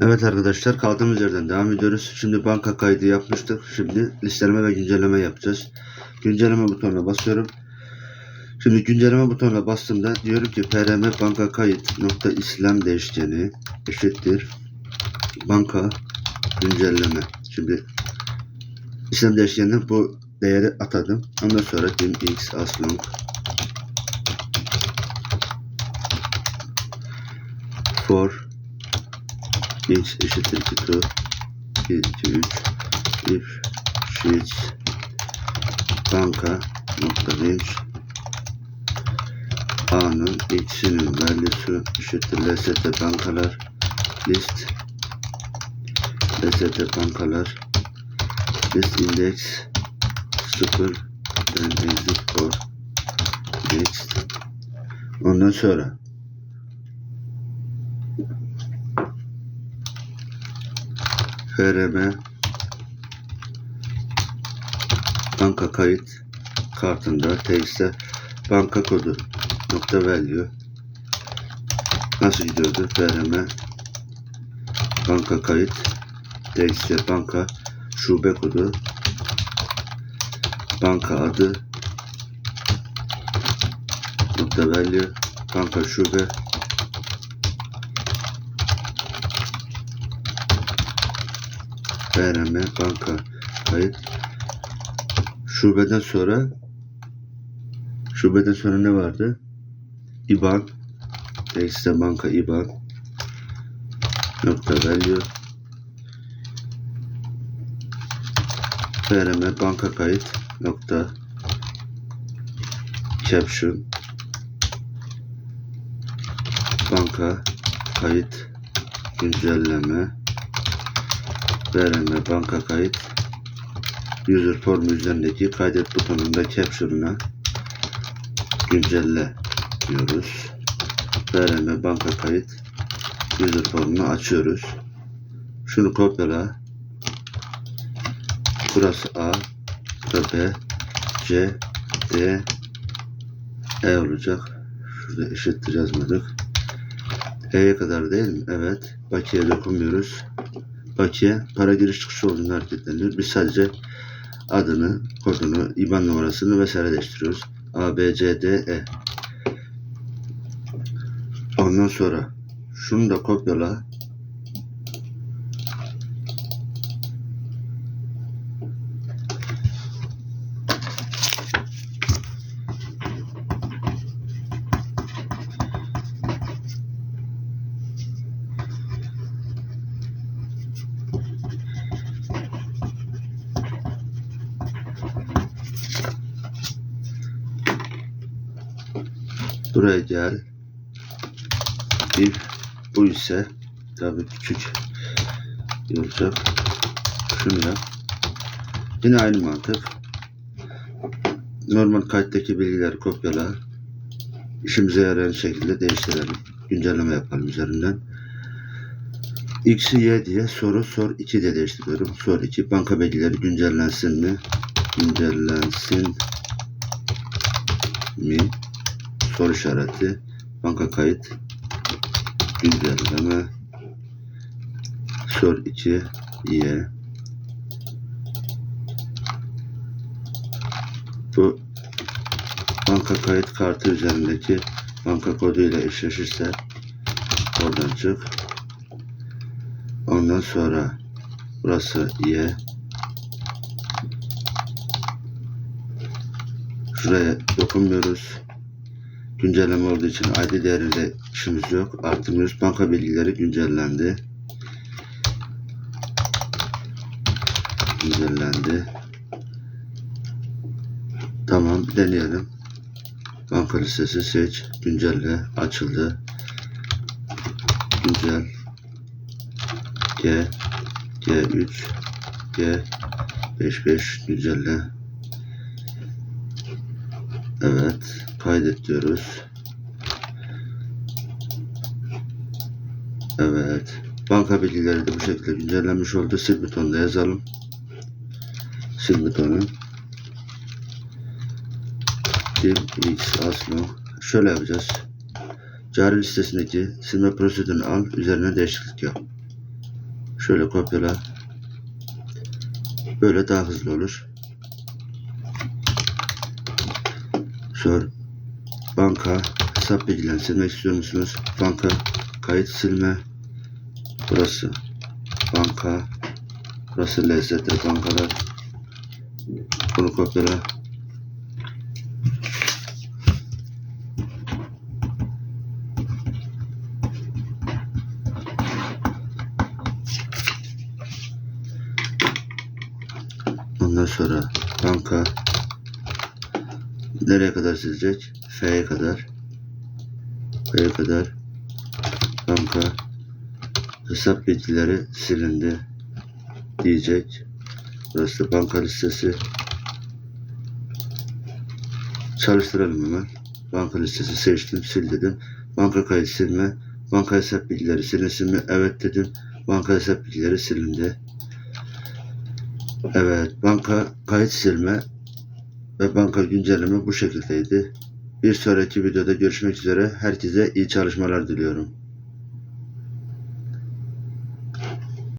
Evet arkadaşlar kaldığımız yerden devam ediyoruz. Şimdi banka kaydı yapmıştık. Şimdi listeleme ve güncelleme yapacağız. Güncelleme butonuna basıyorum. Şimdi güncelleme butonuna bastığımda diyorum ki PRM banka kayıt nokta işlem değişkeni eşittir banka güncelleme. Şimdi işlem değişkenine bu değeri atadım. Ondan sonra dim x aslong for x eşittir ki to 1, 2, 3 if sheets banka nokta range A'nın x'inin value'su eşittir. Lst bankalar list. Lst bankalar list index. 0 then exit for next. Ondan sonra FRM banka kayıt kartında text'e banka kodu nokta value. Nasıl gidiyordu? FRM banka kayıt text'e banka şube kodu. Banka adı nokta value. Banka şube FRM banka kayıt şubeden sonra şubeden sonra ne vardı? IBAN. Texte banka IBAN. Nokta value FRM banka kayıt. Nokta. Caption. Banka kayıt. Güncelleme FRM banka kayıt user form üzerindeki kaydet butonunda caption'ına güncelle diyoruz. FRM banka kayıt user formunu açıyoruz. Şunu kopyala. Burası A, burada B, C, D, E olacak. Şurada eşittir yazmadık. E'ye kadar değil mi? Evet. Bakiye dokunmuyoruz. Bakiye para giriş çıkış olduğunu hareketleniyor. Biz sadece adını, kodunu, IBAN numarasını vesaire değiştiriyoruz. A, B, C, D, E. Ondan sonra şunu da kopyala. Buraya gel. If bu ise tabii küçük. Şunu yap. Yine aynı mantık. Normal kayıttaki bilgileri kopyala. İşimize yarayan şekilde değiştirelim. Güncelleme yapalım üzerinden. X'i Y diye soru sor 2 diye değiştiriyorum. Sor 2. Banka bilgileri güncellensin mi? Güncellensin mi? Soru işareti, banka kayıt, güncelleme, sor 2, Y. Bu banka kayıt kartı üzerindeki banka koduyla eşleşirse oradan çık. Ondan sonra burası Y. Şuraya dokunmuyoruz. Güncelleme olduğu için ID değerinde işimiz yok. Artımıyoruz. Banka bilgileri güncellendi. Güncellendi. Tamam deneyelim. Banka listesi seç. Güncelle. Açıldı. Güncel. G. G3. G. 55 güncelle. Evet. Kaydet diyoruz. Evet. Banka bilgileri de bu şekilde güncellenmiş oldu. Sil butonunda yazalım. Sil butonu. Dim X Aslo. Şöyle yapacağız. Cari listesindeki silme prosedürünü al. Üzerine değişiklik yap. Şöyle kopyala. Böyle daha hızlı olur. Sor. Banka hesap bilgilerini silmek istiyor musunuz? Banka kayıt silme. Burası banka. Burası lezzetli bankalar. Bunu kopyala. Ondan sonra banka nereye kadar silecek? F'ye kadar. F'ye kadar. Banka hesap bilgileri silindi diyecek. Burası da banka listesi. Çalıştıralım hemen. Banka listesi seçtim, sil dedim. Banka kayıt silme. Banka hesap bilgileri silinsin mi? Evet dedim. Banka hesap bilgileri silindi. Evet, banka kayıt silme ve banka güncelleme bu şekildeydi. Bir sonraki videoda görüşmek üzere. Herkese iyi çalışmalar diliyorum.